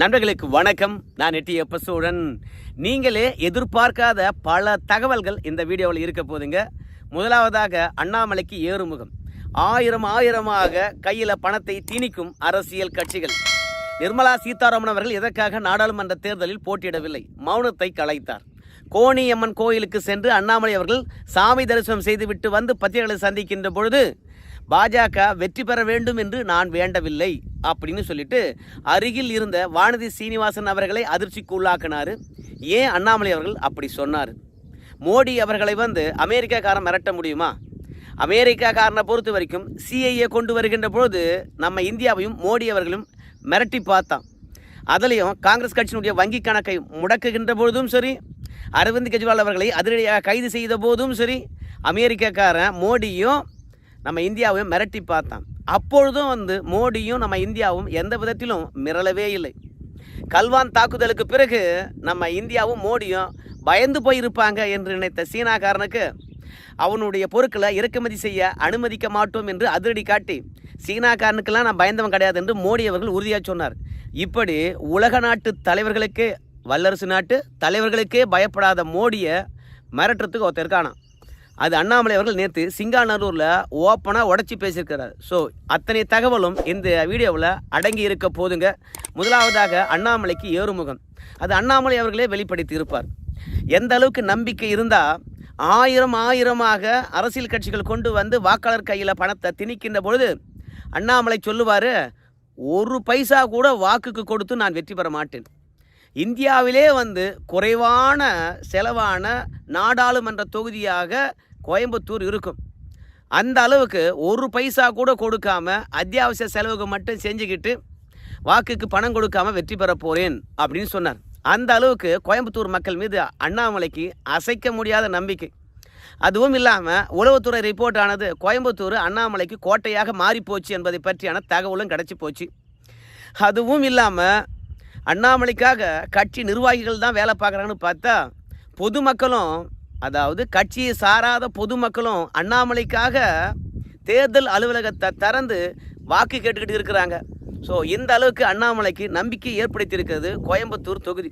நண்பர்களுக்கு வணக்கம். நான் எட்டி எப்பசூடன் நீங்களே எதிர்பார்க்காத பல தகவல்கள் இந்த வீடியோவில் இருக்க போதுங்க. முதலாவதாக அண்ணாமலைக்கு ஏறுமுகம். ஆயிரம் ஆயிரமாக கையில் பணத்தை திணிக்கும் அரசியல் கட்சிகள். நிர்மலா சீதாராமன் அவர்கள் எதற்காக நாடாளுமன்ற தேர்தலில் போட்டியிடவில்லை? மௌனத்தை கலைத்தார். கோணியம்மன் கோயிலுக்கு சென்று அண்ணாமலை அவர்கள் சாமி தரிசனம் செய்துவிட்டு வந்து பத்திரிகைகளை சந்திக்கின்ற பொழுது பாஜக வெற்றி பெற வேண்டும் என்று நான் வேண்டவில்லை அப்படின்னு சொல்லிட்டு அருகில் இருந்த வானதி சீனிவாசன் அவர்களை அதிர்ச்சிக்கு உள்ளாக்கினார் ஏன் அண்ணாமலை அவர்கள் அப்படி சொன்னார்? மோடி அவர்களை வந்து அமெரிக்காக்காரன் மிரட்ட முடியுமா? அமெரிக்காக்காரனை பொறுத்த வரைக்கும் சிஐஏ கொண்டு வருகின்ற பொழுது நம்ம இந்தியாவையும் மோடி அவர்களும் மிரட்டி பார்த்தான். அதுலேயும் காங்கிரஸ் கட்சியினுடைய வங்கி கணக்கை முடக்குகின்ற பொழுதும் சரி அரவிந்த் கெஜ்ரிவால் அவர்களை அதிரடியாக கைது செய்த போதும் சரி அமெரிக்காக்காரன் மோடியும் நம்ம இந்தியாவையும் மிரட்டி பார்த்தான். அப்பொழுதும் வந்து மோடியும் நம்ம இந்தியாவும் எந்த விதத்திலும் மிரளவே இல்லை. கல்வான் தாக்குதலுக்கு பிறகு நம்ம இந்தியாவும் மோடியும் பயந்து போயிருப்பாங்க என்று நினைத்த சீனாக்காரனுக்கு அவனுடைய பொருட்களை இறக்குமதி செய்ய அனுமதிக்க மாட்டோம் என்று அதிரடி காட்டி சீனாக்காரனுக்கெல்லாம் நான் பயந்தவன் கிடையாது என்று மோடி அவர்கள் உறுதியாக சொன்னார். இப்படி உலக நாட்டு தலைவர்களுக்கே வல்லரசு நாட்டு தலைவர்களுக்கே பயப்படாத மோடியை மிரட்டுறதுக்கு ஒருத்தர் இருக்கானாம். அது அண்ணாமலை அவர்கள் நேற்று சிங்காநல்லூரில் ஓப்பனாக உடச்சி பேசியிருக்கிறார். ஸோ அத்தனை தகவலும் இந்த வீடியோவில் அடங்கி இருக்க போதுங்க. முதலாவதாக அண்ணாமலைக்கு ஏறுமுகம். அது அண்ணாமலை அவர்களே வெளிப்படுத்தி இருப்பார். எந்த அளவுக்கு நம்பிக்கை இருந்தால் ஆயிரம் ஆயிரமாக அரசியல் கட்சிகள் கொண்டு வந்து வாக்காளர் கையில் பணத்தை திணிக்கின்ற பொழுது அண்ணாமலை சொல்லுவார் ஒரு பைசா கூட வாக்குக்கு கொடுத்து நான் வெற்றி பெற மாட்டேன். இந்தியாவிலே வந்து குறைவான செலவான நாடாளுமன்ற தொகுதியாக கோயம்புத்தூர் இருக்கும். அந்த அளவுக்கு ஒரு பைசா கூட கொடுக்காம அத்தியாவசிய செலவுக்கு மட்டும் செஞ்சுக்கிட்டு வாக்குக்கு பணம் கொடுக்காம வெற்றி பெற போகிறேன் அப்படின்னு சொன்னார். அந்த அளவுக்கு கோயம்புத்தூர் மக்கள் மீது அண்ணாமலைக்கு அசைக்க முடியாத நம்பிக்கை. அதுவும் இல்லாமல் உளவுத்துறை ரிப்போர்ட் ஆனது கோயம்புத்தூர் அண்ணாமலைக்கு கோட்டையாக மாறிப்போச்சு என்பதை பற்றியான தகவலும் கிடச்சி போச்சு. அதுவும் இல்லாமல் அண்ணாமலைக்காக கட்சி நிர்வாகிகள் தான் வேலை பார்க்குறாங்கன்னு பார்த்தா பொதுமக்களும் அதாவது கட்சியை சாராத பொதுமக்களும் அண்ணாமலைக்காக தேர்தல் அலுவலகத்தை திறந்து வாக்கு கேட்டுக்கிட்டு இருக்கிறாங்க. ஸோ இந்த அளவுக்கு அண்ணாமலைக்கு நம்பிக்கை ஏற்படுத்தியிருக்கிறது கோயம்புத்தூர் தொகுதி.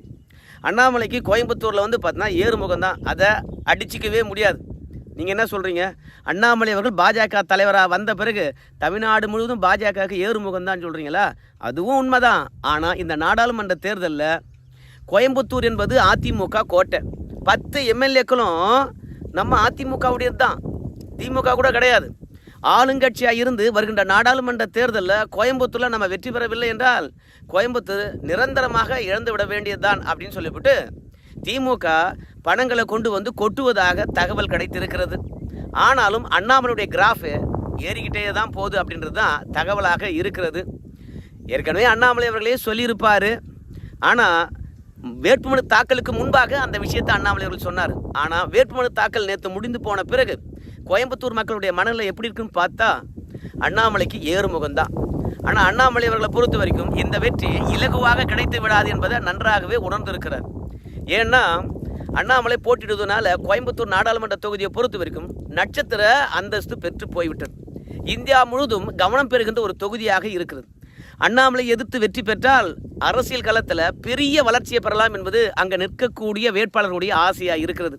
அண்ணாமலைக்கு கோயம்புத்தூரில் வந்து பார்த்தீங்கன்னா ஏறுமுகம் தான் அதை அடிச்சிக்கவே முடியாது. நீங்கள் என்ன சொல்கிறீங்க அண்ணாமலை அவர்கள் பாஜக தலைவராக வந்த பிறகு தமிழ்நாடு முழுவதும் பாஜகவுக்கு ஏறுமுகம் தான் சொல்கிறீங்களா அதுவும் உண்மைதான். ஆனால் இந்த நாடாளுமன்ற தேர்தலில் கோயம்புத்தூர் என்பது அதிமுக கோட்டை. பத்து எம்எல்ஏக்களும் நம்ம அதிமுகவுடையது தான் திமுக கூட கிடையாது. ஆளுங்கட்சியாக இருந்து வருகின்ற நாடாளுமன்ற தேர்தலில் கோயம்புத்தூரில் நம்ம வெற்றி பெறவில்லை என்றால் கோயம்புத்தூர் நிரந்தரமாக இழந்து விட வேண்டியதுதான் அப்படின்னு சொல்லிவிட்டு திமுக பணங்களை கொண்டு வந்து கொட்டுவதாக தகவல் கிடைத்திருக்கிறது. ஆனாலும் அண்ணாமலையுடைய கிராஃபு ஏறிக்கிட்டே தான் போகுது அப்படின்றது தான் தகவலாக இருக்கிறது. ஏற்கனவே அண்ணாமலை அவர்களே சொல்லியிருப்பார். ஆனால் வேட்புமனு தாக்கலுக்கு முன்பாக அந்த விஷயத்தை அண்ணாமலை அவர்கள் சொன்னார். ஆனால் வேட்புமனு தாக்கல் நேற்று முடிந்து போன பிறகு கோயம்புத்தூர் மக்களுடைய மனநிலை எப்படி இருக்குன்னு பார்த்தா அண்ணாமலைக்கு ஏறுமுகம் தான். ஆனால் அண்ணாமலை அவர்களை பொறுத்த வரைக்கும் இந்த வெற்றி இலகுவாக கிடைத்து விடாது என்பதை நன்றாகவே உணர்ந்திருக்கிறார். ஏன்னா அண்ணாமலை போட்டிடுவதனால கோயம்புத்தூர் நாடாளுமன்ற தொகுதியை பொறுத்த வரைக்கும் நட்சத்திர அந்தஸ்து பெற்று போய்விட்டது. இந்தியா முழுதும் கவனம் பெறுகின்ற ஒரு தொகுதியாக இருக்கிறது. அண்ணாமலை எதிர்த்து வெற்றி பெற்றால் அரசியல் களத்தில் பெரிய வளர்ச்சியை பெறலாம் என்பது அங்கே நிற்கக்கூடிய வேட்பாளர்களுடைய ஆசையாக இருக்கிறது.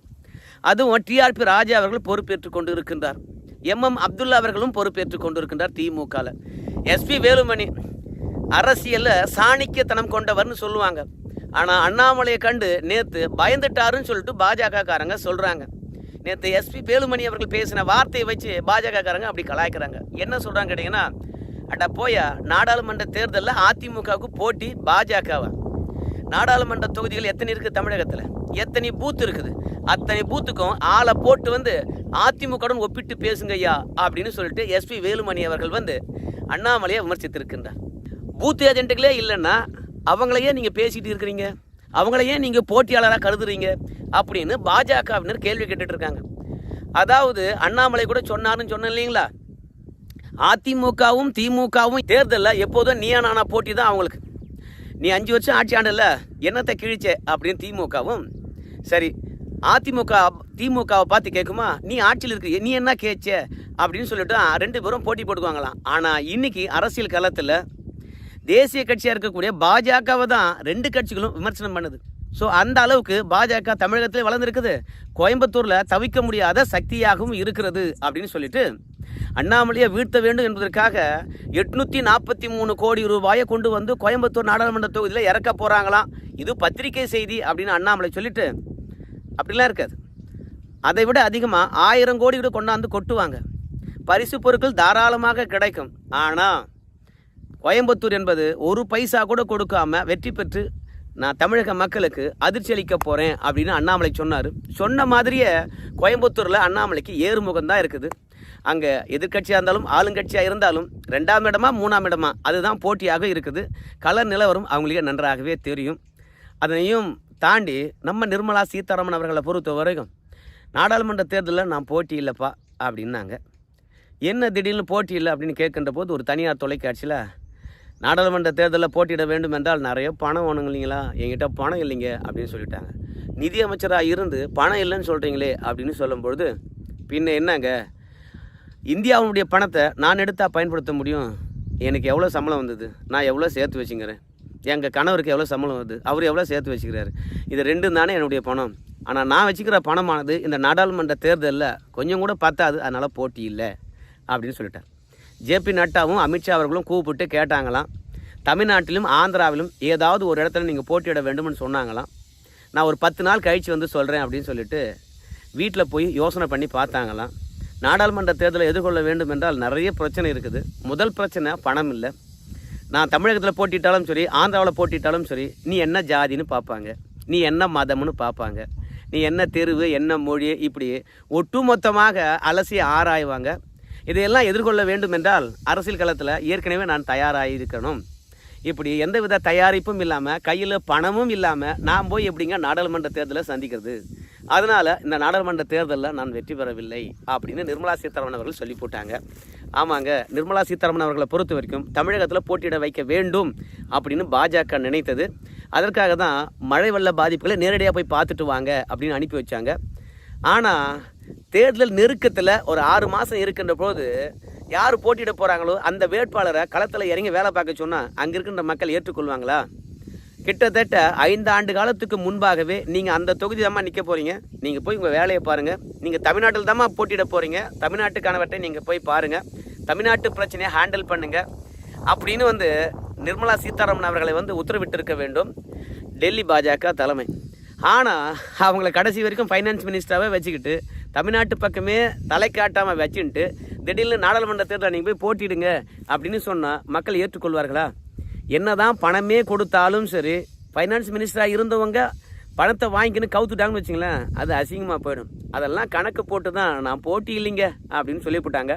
அதுவும் டிஆர்பி ராஜா அவர்கள் பொறுப்பேற்றுக் கொண்டு இருக்கின்றார் எம்எம் அப்துல்லா அவர்களும் பொறுப்பேற்றுக் கொண்டு இருக்கின்றார் திமுகவில் எஸ்பி வேலுமணி அரசியலில் சாணிக்கத்தனம் கொண்டவர்னு சொல்லுவாங்க. ஆனால் அண்ணாமலையை கண்டு நேற்று பயந்துட்டாருன்னு சொல்லிட்டு பாஜகக்காரங்க சொல்கிறாங்க நேற்று எஸ்பி வேலுமணி அவர்கள் பேசின வார்த்தையை வச்சு பாஜகக்காரங்க அப்படி கலாய்க்கிறாங்க. என்ன சொல்கிறாங்க கேட்டிங்கன்னா அட போயா நாடாளுமன்ற தேர்தலில் அதிமுகவுக்கு போட்டி பாஜகவா? நாடாளுமன்ற தொகுதிகள் எத்தனை இருக்குது தமிழகத்தில்? எத்தனை பூத் இருக்குது? அத்தனை பூத்துக்கும் ஆளை போட்டு வந்து அதிமுகவுடன் ஒப்பிட்டு பேசுங்க ஐயா அப்படின்னு சொல்லிட்டு எஸ்பி வேலுமணி அவர்கள் வந்து அண்ணாமலையை விமர்சித்திருக்கின்றார். பூத் ஏஜென்ட்டுகளே இல்லைன்னா அவங்களையே நீங்கள் பேசிகிட்டு இருக்கிறீங்க. அவங்களையே நீங்கள் போட்டியாளராக கருதுறீங்க? அப்படின்னு பாஜகவினர் கேள்வி கேட்டுட்டு இருக்காங்க. அதாவது அண்ணாமலை கூட சொன்னாருன்னு சொன்னேன் இல்லைங்களா? அதிமுகவும் திமுகவும் தேர்தலில் எப்போதும் நீயா நானா போட்டி தான் அவங்களுக்கு. நீ அஞ்சு வருஷம் ஆட்சி ஆண்டல என்னத்தை கிழிச்ச அப்படின்னு திமுகவும் சரி அதிமுக திமுகவை பார்த்து கேட்குமா? நீ ஆட்சியில் இருக்கு நீ என்ன கேச்ச அப்படின்னு சொல்லிட்டு ரெண்டு பேரும் போட்டி போட்டுக்குவாங்களாம். ஆனால் இன்னைக்கு அரசியல் களத்தில் தேசிய கட்சியாக இருக்கக்கூடிய பாஜகவை தான் ரெண்டு கட்சிகளும் விமர்சனம் பண்ணுது. ஸோ அந்த அளவுக்கு பாஜக தமிழகத்தில் வளர்ந்துருக்குது. கோயம்புத்தூரில் தவிக்க முடியாத சக்தியாகவும் இருக்கிறது அப்படின்னு சொல்லிட்டு அண்ணாமலையை வீழ்த்த வேண்டும் என்பதற்காக எட்நூற்றி நாற்பத்தி மூணு கோடி ரூபாயை கொண்டு வந்து கோயம்புத்தூர் நாடாளுமன்ற தொகுதியில் இறக்க போகிறாங்களாம் இது பத்திரிகை செய்தி அப்படின்னு அண்ணாமலை சொல்லிட்டு அப்படிலாம் இருக்காது. அதை விட அதிகமாக ஆயிரம் கோடி கூட கொண்டாந்து கொட்டுவாங்க. பரிசு பொருட்கள் தாராளமாக கிடைக்கும். ஆனால் கோயம்புத்தூர் என்பது ஒரு பைசா கூட கொடுக்காம வெற்றி பெற்று நான் தமிழக மக்களுக்கு அதிர்ச்சி அளிக்க போகிறேன் அப்படின்னு அண்ணாமலை சொன்னார். சொன்ன மாதிரியே கோயம்புத்தூரில் அண்ணாமலைக்கு ஏறுமுகம் தான் இருக்குது. அங்கே எதிர்க்கட்சியாக இருந்தாலும் ஆளுங்கட்சியாக இருந்தாலும் ரெண்டாம் இடமா மூணாம் இடமா அதுதான் போட்டியாக இருக்குது. கலர் நிலவரம் அவங்களுக்கு நன்றாகவே தெரியும். அதனையும் தாண்டி நம்ம நிர்மலா சீதாராமன் அவர்களை பொறுத்த வரைக்கும் நாடாளுமன்ற தேர்தலில் நான் போட்டி இல்லைப்பா அப்படின்னாங்க. என்ன திடீர்னு போட்டி இல்லை அப்படின்னு கேட்கின்ற போது ஒரு தனியார் தொலைக்காட்சியில் நாடாளுமன்ற தேர்தலில் போட்டியிட வேண்டும் என்றால் நிறைய பணம் வேணுங்க இல்லைங்களா? என்கிட்ட பணம் இல்லைங்க அப்படின்னு சொல்லிட்டாங்க. நிதி அமைச்சராக இருந்து பணம் இல்லைன்னு சொல்கிறீங்களே அப்படின்னு சொல்லும்பொழுது பின்ன என்னங்க? இந்தியாவுடைய பணத்தை நான் எடுத்தால் பயன்படுத்த முடியும்? எனக்கு எவ்வளோ சம்பளம் வந்தது? நான் எவ்வளோ சேர்த்து வச்சுங்கிறேன். எங்கள் கணவருக்கு எவ்வளோ சம்பளம் வருது? அவர் எவ்வளோ சேர்த்து வச்சுக்கிறாரு? இது ரெண்டும் தானே என்னுடைய பணம். ஆனால் நான் வச்சுக்கிற பணமானது இந்த நாடாளுமன்ற தேர்தலில் கொஞ்சம் கூட பத்தாது. அதனால் போட்டி இல்லை அப்படின்னு சொல்லிட்டார். ஜேபி நட்டாவும் அமித்ஷா அவர்களும் கூப்பிட்டு கேட்டாங்களாம். தமிழ்நாட்டிலும் ஆந்திராவிலும் ஏதாவது ஒரு இடத்துல நீங்கள் போட்டியிட வேண்டும்னு சொன்னாங்களாம். நான் ஒரு பத்து நாள் கழித்து வந்து சொல்கிறேன் அப்படின்னு சொல்லிட்டு வீட்டில் போய் யோசனை பண்ணி பார்த்தாங்களாம். நாடாளுமன்ற தேர்தலை எதிர்கொள்ள வேண்டும் என்றால் நிறைய பிரச்சனை இருக்குது. முதல் பிரச்சனை பணம் இல்லை. நான் தமிழகத்தில் போட்டிட்டாலும் சரி ஆந்திராவில் போட்டிட்டாலும் சரி நீ என்ன ஜாதின்னு பார்ப்பாங்க. நீ என்ன மதம்னு பார்ப்பாங்க. நீ என்ன தெருவு என்ன மொழி இப்படி ஒட்டுமொத்தமாக அலசி ஆராய்வாங்க. இதையெல்லாம் எதிர்கொள்ள வேண்டும் என்றால் அரசியல் களத்தில் ஏற்கனவே நான் தயாராக இருக்கணும் இப்படி எந்தவித தயாரிப்பும் இல்லாமல் கையில் பணமும் இல்லாமல் நான் போய் எப்படிங்க நாடாளுமன்ற தேர்தலை சந்திக்கிறது? அதனால் இந்த நாடாளுமன்ற தேர்தலில் நான் வெற்றி பெறவில்லை அப்படின்னு நிர்மலா சீதாராமன் அவர்கள் சொல்லி போட்டாங்க. ஆமாங்க நிர்மலா சீதாராமன் அவர்களை பொறுத்த வரைக்கும் தமிழகத்தில் போட்டியிட வைக்க வேண்டும் அப்படின்னு பாஜக நினைத்தது. அதற்காக தான் மழை வெள்ள பாதிப்புகளை நேரடியாக போய் பார்த்துட்டு வாங்க அப்படின்னு அனுப்பி வச்சாங்க. ஆனால் தேர்தல் நெருக்கத்தில் ஒரு ஆறு மாதம் இருக்கின்ற போது யார் போட்டியிட போகிறாங்களோ அந்த வேட்பாளரை களத்தில் இறங்கி வேலை பார்க்க சொன்னால் அங்கே இருக்கின்ற மக்கள் ஏற்றுக்கொள்வாங்களா? கிட்டத்தட்ட ஐந்து ஆண்டு காலத்துக்கு முன்பாகவே நீங்கள் அந்த தொகுதி தான் நிற்க போகிறீங்க நீங்கள் போய் உங்கள் வேலையை பாருங்கள் நீங்கள் தமிழ்நாட்டில் தாம்மா போட்டியிட போகிறீங்க தமிழ்நாட்டுக்கானவற்றை நீங்கள் போய் பாருங்கள் தமிழ்நாட்டு பிரச்சனையை ஹேண்டில் பண்ணுங்கள் அப்படின்னு வந்து நிர்மலா சீதாராமன் அவர்களை வந்து உத்தரவிட்டிருக்க வேண்டும். டெல்லி பாஜக தலைமை. ஆனால் அவங்களை கடைசி வரைக்கும் ஃபைனான்ஸ் மினிஸ்டராகவே வச்சுக்கிட்டு தமிழ்நாட்டு பக்கமே தலை காட்டாமல் வச்சுன்ட்டு திடீர்னு நாடாளுமன்ற தேர்தலில் நீங்கள் போய் போட்டிடுங்க அப்படின்னு சொன்னால் மக்கள் ஏற்றுக்கொள்வார்களா? என்ன தான் பணமே கொடுத்தாலும் சரி ஃபைனான்ஸ் மினிஸ்டராக இருந்தவங்க பணத்தை வாங்கிக்கின்னு கவுத்துட்டாங்கன்னு வச்சுங்களேன் அது அசிங்கமாக போயிடும். அதெல்லாம் கணக்கு போட்டு தான் நான் போட்டி இல்லைங்க அப்படின்னு சொல்லிவிட்டாங்க.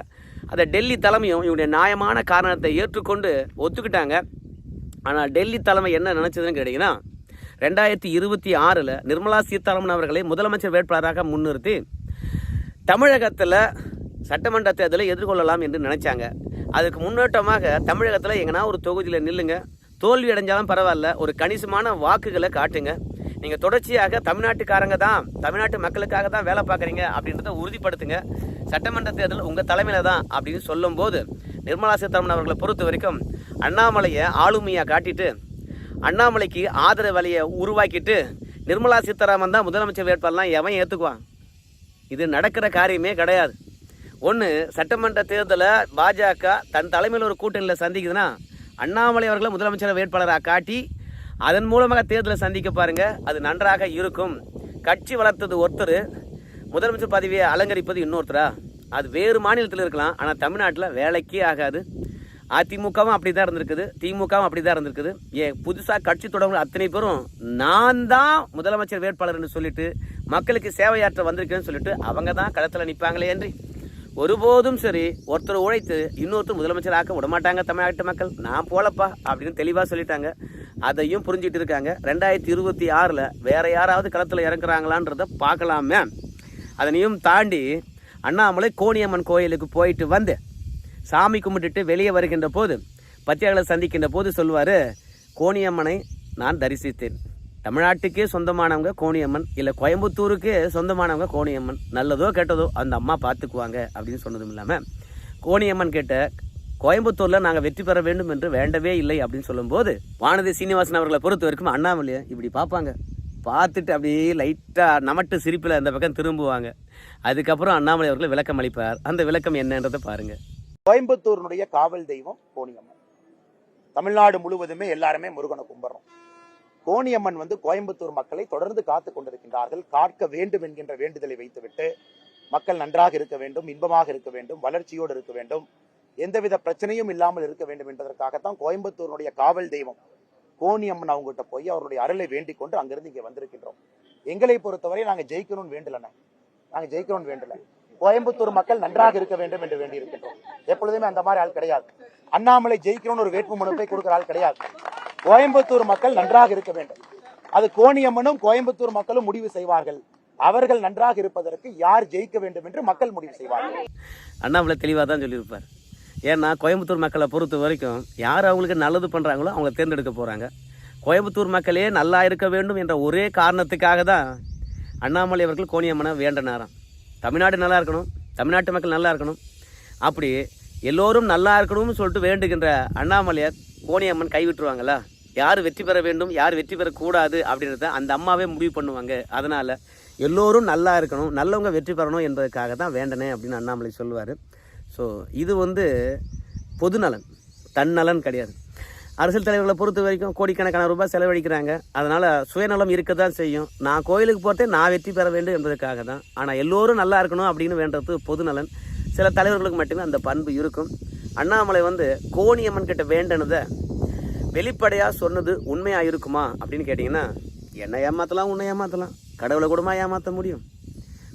அதை டெல்லி தலைமையும் இவனுடைய நியாயமான காரணத்தை ஏற்றுக்கொண்டு ஒத்துக்கிட்டாங்க. ஆனால் டெல்லி தலைமை என்ன நினச்சதுன்னு கேட்டிங்கன்னா ரெண்டாயிரத்தி இருபத்தி ஆறில் நிர்மலா சீதாராமன் அவர்களை முதலமைச்சர் வேட்பாளராக முன்னிறுத்தி தமிழகத்தில் சட்டமன்ற தேர்தலை எதிர்கொள்ளலாம் என்று நினைச்சாங்க. அதுக்கு முன்னோட்டமாக தமிழகத்தில் எங்கன்னா ஒரு தொகுதியில் நில்லுங்க. தோல்வி அடைஞ்சாலும் பரவாயில்ல. ஒரு கணிசமான வாக்குகளை காட்டுங்க. நீங்கள் தொடர்ச்சியாக தமிழ்நாட்டுக்காரங்க தான் தமிழ்நாட்டு மக்களுக்காக தான் வேலை பார்க்குறீங்க அப்படின்றத உறுதிப்படுத்துங்க. சட்டமன்ற தேர்தல் உங்கள் தலைமையில் தான் அப்படின்னு சொல்லும்போது நிர்மலா சீதாராமன் அவர்களை பொறுத்த வரைக்கும் அண்ணாமலையை ஆளுமையாக காட்டிட்டு அண்ணாமலைக்கு ஆதரவு வலையை உருவாக்கிட்டு நிர்மலா சீதாராமன் தான் முதலமைச்சர் வேட்பாளர்லாம் எவன் ஏற்றுக்குவான் இது நடக்கிற காரியமே கிடையாது. ஒன்று சட்டமன்ற தேர்தலை பாஜக தன் தலைமையில் ஒரு கூட்டணியில் சந்திக்குதுன்னா அண்ணாமலை அவர்களை முதலமைச்சர் வேட்பாளராக காட்டி அதன் மூலமாக தேர்தலை சந்திக்க பாருங்கள் அது நன்றாக இருக்கும். கட்சி வளர்த்தது ஒருத்தர் முதலமைச்சர் பதவியை அலங்கரிப்பது இன்னொருத்தரா? அது வேறு மாநிலத்தில் இருக்கலாம் ஆனால் தமிழ்நாட்டில் வேலைக்கே ஆகாது. அதிமுகவும் அப்படி தான் இருந்திருக்குது திமுகவும் அப்படி தான் இருந்திருக்குது. ஏன் புதுசாக கட்சி தொடங்க அத்தனை பேரும் நான் தான் முதலமைச்சர் வேட்பாளர்னு சொல்லிட்டு மக்களுக்கு சேவையாற்ற வந்திருக்கேன்னு சொல்லிட்டு அவங்க தான் களத்தில் நிற்பாங்களே என்று ஒருபோதும் சரி ஒருத்தர் உழைத்து இன்னொருத்தர் முதலமைச்சர் ஆக்க விடமாட்டாங்க தமிழ்நாட்டு மக்கள். நான் போலப்பா அப்படின்னு தெளிவாக சொல்லிட்டாங்க. அதையும் புரிஞ்சிட்டு இருக்காங்க. ரெண்டாயிரத்தி இருபத்தி ஆறில் வேற யாராவது களத்தில் இறங்குறாங்களான்றத பார்க்கலாமே. அதனையும் தாண்டி அண்ணாமலை கோணியம்மன் கோயிலுக்கு போயிட்டு வந்து சாமி கும்பிட்டுட்டு வெளியே வருகின்ற போது பத்தியாளர்களை சந்திக்கின்ற போது சொல்லுவார் கோணியம்மனை நான் தரிசித்தேன். தமிழ்நாட்டுக்கே சொந்தமானவங்க கோணியம்மன் இல்லை கோயம்புத்தூருக்கே சொந்தமானவங்க கோணியம்மன். நல்லதோ கெட்டதோ அந்த அம்மா பார்த்துக்குவாங்க அப்படின்னு சொன்னதும் இல்லாமல் கோணியம்மன் கேட்ட கோயம்புத்தூரில் நாங்கள் வெற்றி பெற வேண்டும் என்று வேண்டவே இல்லை அப்படின்னு சொல்லும்போது வானதி சீனிவாசன் அவர்களை பொறுத்த வரைக்கும் அண்ணாமலையை இப்படி பார்ப்பாங்க. பார்த்துட்டு அப்படியே லைட்டாக நமட்டு சிரிப்பில் அந்த பக்கம் திரும்புவாங்க. அதுக்கப்புறம் அண்ணாமலை அவர்கள் விளக்கம் அளிப்பார். அந்த விளக்கம் என்னன்றதை பாருங்கள் கோயம்புத்தூரினுடைய காவல் தெய்வம் கோணியம்மன். தமிழ்நாடு முழுவதுமே எல்லாருமே முருகனை கும்பிட்றோம். கோணியம்மன் வந்து கோயம்புத்தூர் மக்களை தொடர்ந்து காத்து கொண்டிருக்கின்றார்கள். காக்க வேண்டும் என்கின்ற வேண்டுதலை வைத்துவிட்டு மக்கள் நன்றாக இருக்க வேண்டும் இன்பமாக இருக்க வேண்டும் வளர்ச்சியோடு இருக்க வேண்டும். எந்தவித பிரச்சனையும் இல்லாமல் இருக்க வேண்டும் என்பதற்காகத்தான் கோயம்புத்தூருடைய காவல் தெய்வம் கோணியம்மன் அவங்ககிட்ட போய் அவருடைய அருளை வேண்டிக் கொண்டு அங்கிருந்து இங்க வந்திருக்கின்றோம். எங்களை பொறுத்தவரை நாங்க ஜெயிக்கணும்னு வேண்டலண்ணே. நாங்க ஜெயிக்கணும்னு வேண்டல. கோயம்புத்தூர் மக்கள் நன்றாக இருக்க வேண்டும் என்று வேண்டி இருக்கின்றோம் எப்பொழுதுமே அந்த மாதிரி ஆள் கிடையாது. அண்ணாமலை ஜெயிக்கணும்னு ஒரு வேட்பு மனுப்பை கொடுக்கிற ஆள் கிடையாது. கோயம்புத்தூர் மக்கள் நன்றாக இருக்க வேண்டும். அது கோணியம்மனும் கோயம்புத்தூர் மக்களும் முடிவு செய்வார்கள். அவர்கள் நன்றாக இருப்பதற்கு யார் ஜெயிக்க வேண்டும் என்று மக்கள் முடிவு செய்வார்கள். அண்ணாமலை தெளிவாக தான் சொல்லியிருப்பார். ஏன்னா கோயம்புத்தூர் மக்களை பொறுத்த வரைக்கும் யார் அவங்களுக்கு நல்லது பண்ணுறாங்களோ அவங்கள தேர்ந்தெடுக்க போகிறாங்க கோயம்புத்தூர் மக்களே நல்லா இருக்க வேண்டும் என்ற ஒரே காரணத்துக்காக தான் அண்ணாமலை அவர்கள் கோணியம்மனை நேரம் தமிழ்நாடு நல்லா இருக்கணும் தமிழ்நாட்டு மக்கள் நல்லா இருக்கணும். அப்படி எல்லோரும் நல்லா இருக்கணும்னு சொல்லிட்டு வேண்டுகின்ற அண்ணாமலையை கோணியம்மன் கைவிட்டுருவாங்களா? யார் வெற்றி பெற வேண்டும் யார் வெற்றி பெறக்கூடாது அப்படின்றத அந்த அம்மாவே முடிவு பண்ணுவாங்க. அதனால் எல்லோரும் நல்லா இருக்கணும் நல்லவங்க வெற்றி பெறணும் என்பதற்காக தான் வேண்டனே அப்படின்னு அண்ணாமலை சொல்லுவார். ஸோ இது வந்து பொதுநலன் தன்னலன் கிடையாது. அரசியல் தலைவர்களை பொறுத்த வரைக்கும் கோடிக்கணக்கான ரூபாய் செலவழிக்கிறாங்க. அதனால் சுயநலம் இருக்க தான் செய்யும். நான் கோயிலுக்கு போகிறதே நான் வெற்றி பெற வேண்டும் என்பதற்காக தான். ஆனால் எல்லோரும் நல்லா இருக்கணும் அப்படின்னு வேண்டது பொதுநலன். சில தலைவர்களுக்கு மட்டுமே அந்த பண்பு இருக்கும். அண்ணாமலை வந்து கோணியம்மன் கிட்ட வேண்டனதை வெளிப்படையாக சொன்னது உண்மையாக இருக்குமா அப்படின்னு கேட்டிங்கன்னா என்னை ஏமாற்றலாம் உன்னை ஏமாற்றலாம் கடவுளை கூடமா ஏமாற்ற முடியும்?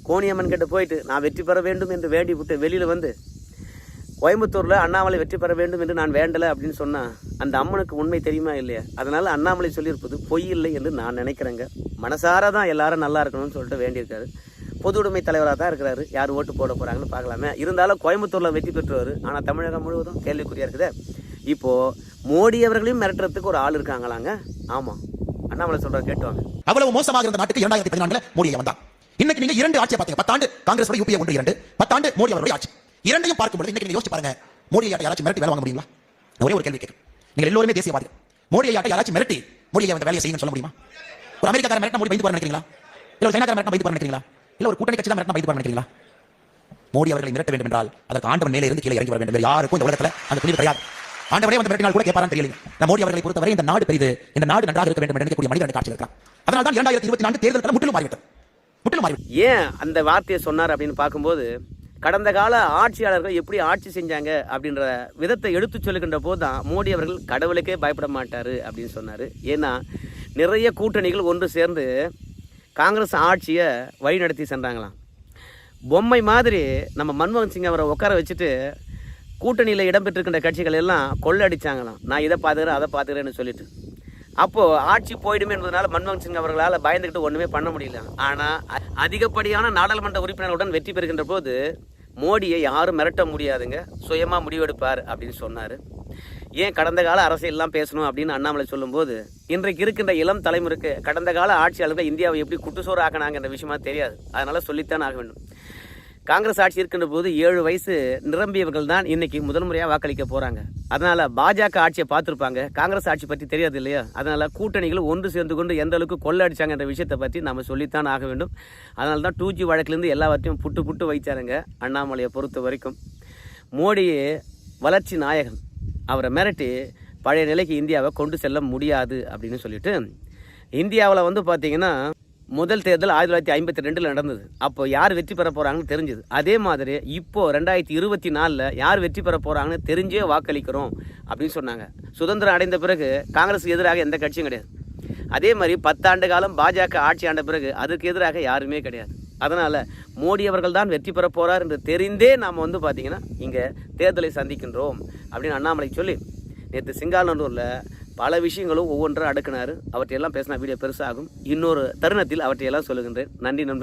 கோணியம்மன் கிட்ட போயிட்டு நான் வெற்றி பெற வேண்டும் என்று வேண்டி விட்டு வெளியில் வந்து கோயம்புத்தூரில் அண்ணாமலை வெற்றி பெற வேண்டும் என்று நான் வேண்டலை அப்படின்னு சொன்னால் அந்த அம்மனுக்கு உண்மை தெரியுமா இல்லையா? அதனால் அண்ணாமலை சொல்லியிருப்பது பொய் இல்லை என்று நான் நினைக்கிறேங்க. மனசார தான் எல்லாரும் நல்லா இருக்கணும்னு சொல்லிட்டு வேண்டியிருக்காரு. பொது உடைமை தலைவராக தான் இருக்கிறாரு. யார் ஓட்டு போட போகிறாங்கன்னு பார்க்கலாமே. இருந்தாலும் கோயம்புத்தூரில் வெற்றி பெற்றுவார் ஆனால் தமிழகம் முழுவதும் கேள்விக்குறியாக இருக்குதே. இப்போது மோடி அவர்களையும் மிரட்டுறதுக்கு ஒரு ஆள் இருக்காங்களாங்க? ஆமாம் அண்ணாமலை சொல்கிற கேட்டுவாங்க. அவ்வளவு மோசமாக இருந்த நாட்டுக்கு இரண்டாயிரத்தி பதினான்குல மோடி வந்தான் இன்னைக்கு நீங்க இரண்டு ஆட்சியை பார்த்தீங்க பத்தாண்டு காங்கிரஸ் யூபிஏ ஒன்று இரண்டு பத்தாண்டு மோடி அவருடைய ஆட்சி. இரண்டையும் பார்க்கும்போது இன்னைக்கு நீங்க யோசிச்சு பாருங்க மோடி யாராச்சும் மிரட்டி வேலை வாங்க முடியுங்களா? ஒரே ஒரு கேள்வி கேட்கும். நீங்க எல்லோருமே தேசியவாதிகள். மோடியை ஐயாட்ட யாராச்சும் மிரட்டி மோடியை ஐயா அந்த வேலையை செய்யுங்கன்னு சொல்ல முடியுமா? ஒரு அமெரிக்கார மிரட்டினா மோடி பயந்து பாரு நினைக்கிறீங்களா? இல்லை ஒரு சைனாக்கார மிரட்டினா பயந்து பாரு நினைக்கிறீங்களா? இல்ல ஒரு கூட்டணி கட்சி தான் மிரட்டினா பயந்து பாரு நினைக்கிறீங்களா? மோடி அவர்களை மிரட்ட வேண்டும் என்றால் அதற்கு ஆண்டவன் மேலே இருந்து கீழே இறங்கி வர வேண்டும். வேறு யாருக்கும் இந்த உலகத்தில் அந்த துணிவு கிடையாது. ஆண்டவரே வந்து மிரட்டினால் கூட கேட்பாரான்னு தெரியல நம்ம மோடி அவர்களை பொறுத்தவரை இந்த நாடு பெரிது இந்த நாடு நன்றாக இருக்க வேண்டும் என்று நினைக்கக்கூடிய மனிதனை காட்சி இருக்கலாம் அதனால தான் இரண்டாயிரத்தி இருபத்தி நான்கு தேர்தல் முற்றிலும் மாறிவிட்டது. முற்றிலும் மாறிவிட்டது. ஏன் அந்த வார்த்தையை சொன்னார் அப்படின்னு பார்க்கும்போது கடந்த கால ஆட்சியாளர்கள் எப்படி ஆட்சி செஞ்சாங்க அப்படின்ற விதத்தை எடுத்து சொல்லுகின்ற போது தான் மோடி அவர்கள் கடவுளுக்கே பயப்பட மாட்டார் அப்படின்னு சொன்னார். ஏன்னா நிறைய கூட்டணிகள் ஒன்று சேர்ந்து காங்கிரஸ் ஆட்சியை வழிநடத்தி சென்றாங்களாம். பொம்மை மாதிரி நம்ம மன்மோகன் சிங் அவரை உட்கார வச்சுட்டு கூட்டணியில் இடம்பெற்றிருக்கின்ற கட்சிகள் எல்லாம் கொள்ளடிச்சாங்களாம். நான் இதை பார்த்துக்கிறேன் அதை பார்த்துக்கிறேன்னு சொல்லிட்டு. அப்போது ஆட்சி போயிடுமே என்பதனால மன்மோகன் சிங் அவர்களால் பயந்துக்கிட்டு ஒன்றுமே பண்ண முடியல. ஆனால் அதிகப்படியான நாடாளுமன்ற உறுப்பினர்களுடன் வெற்றி பெறுகின்ற போது மோடியை யாரும் மிரட்ட முடியாதுங்க. சுயமாக முடிவெடுப்பார் அப்படின்னு சொன்னார். ஏன் கடந்த கால அரசியல்லாம் பேசணும் அப்படின்னு அண்ணாமலை சொல்லும்போது இன்றைக்கு இருக்கின்ற இளம் தலைமுறைக்கு கடந்த கால ஆட்சியாளர்கள் இந்தியாவை எப்படி குட்டுசோறு ஆக்கினாங்கன்ற விஷயமா தெரியாது. அதனால் சொல்லித்தான் ஆக வேண்டும். காங்கிரஸ் ஆட்சி இருக்கின்ற போது ஏழு வயசு நிரம்பியவர்கள் தான் இன்னைக்கு முதல் முறையாக வாக்களிக்க போறாங்க. அதனால பாஜக ஆட்சியை பார்த்துருப்பாங்க. காங்கிரஸ் ஆட்சி பற்றி தெரியாது இல்லையா? அதனால கூட்டணிகள் ஒன்று சேர்ந்து கொண்டு எந்த அளவுக்கு கொள்ள என்ற விஷயத்தை பற்றி நம்ம சொல்லித்தான் ஆக வேண்டும். அதனால தான் டூ ஜி வழக்கிலேருந்து எல்லாவற்றையும் புட்டு புட்டு வைச்சாருங்க அண்ணாமலையை பொறுத்த வரைக்கும். மோடி வளர்ச்சி நாயகன். அவரை மிரட்டி பழைய நிலைக்கு இந்தியாவை கொண்டு செல்ல முடியாது அப்படின்னு சொல்லிட்டு இந்தியாவில் வந்து பார்த்தீங்கன்னா முதல் தேர்தல் ஆயிரத்தி தொள்ளாயிரத்தி ஐம்பத்தி ரெண்டில் நடந்தது. அப்போ யார் வெற்றி பெற போகிறாங்கன்னு தெரிஞ்சுது. அதே மாதிரி இப்போது ரெண்டாயிரத்தி இருபத்தி நாலில் யார் வெற்றி பெற போகிறாங்கன்னு தெரிஞ்சே வாக்களிக்கிறோம் அப்படின்னு சொன்னாங்க. சுதந்திரம் அடைந்த பிறகு காங்கிரஸுக்கு எதிராக எந்த கட்சியும் கிடையாது. அதே மாதிரி பத்தாண்டு காலம் பாஜக ஆட்சி ஆண்ட பிறகு அதுக்கு எதிராக யாருமே கிடையாது. அதனால் மோடி அவர்கள் தான் வெற்றி பெற போகிறார் என்று தெரிந்தே நாம் வந்து பார்த்திங்கன்னா இங்கே தேர்தலை சந்திக்கின்றோம் அப்படின்னு அண்ணாமலை சொல்லி நேற்று சிங்காநல்லூரில் பல விஷயங்களும் ஒவ்வொன்றும் அடுக்கினார். அவற்றையெல்லாம் பேசினா வீடியோ பெருசாகும். இன்னொரு தருணத்தில் அவற்றையெல்லாம் சொல்லுகின்றேன். நன்றி நண்பர்கள்.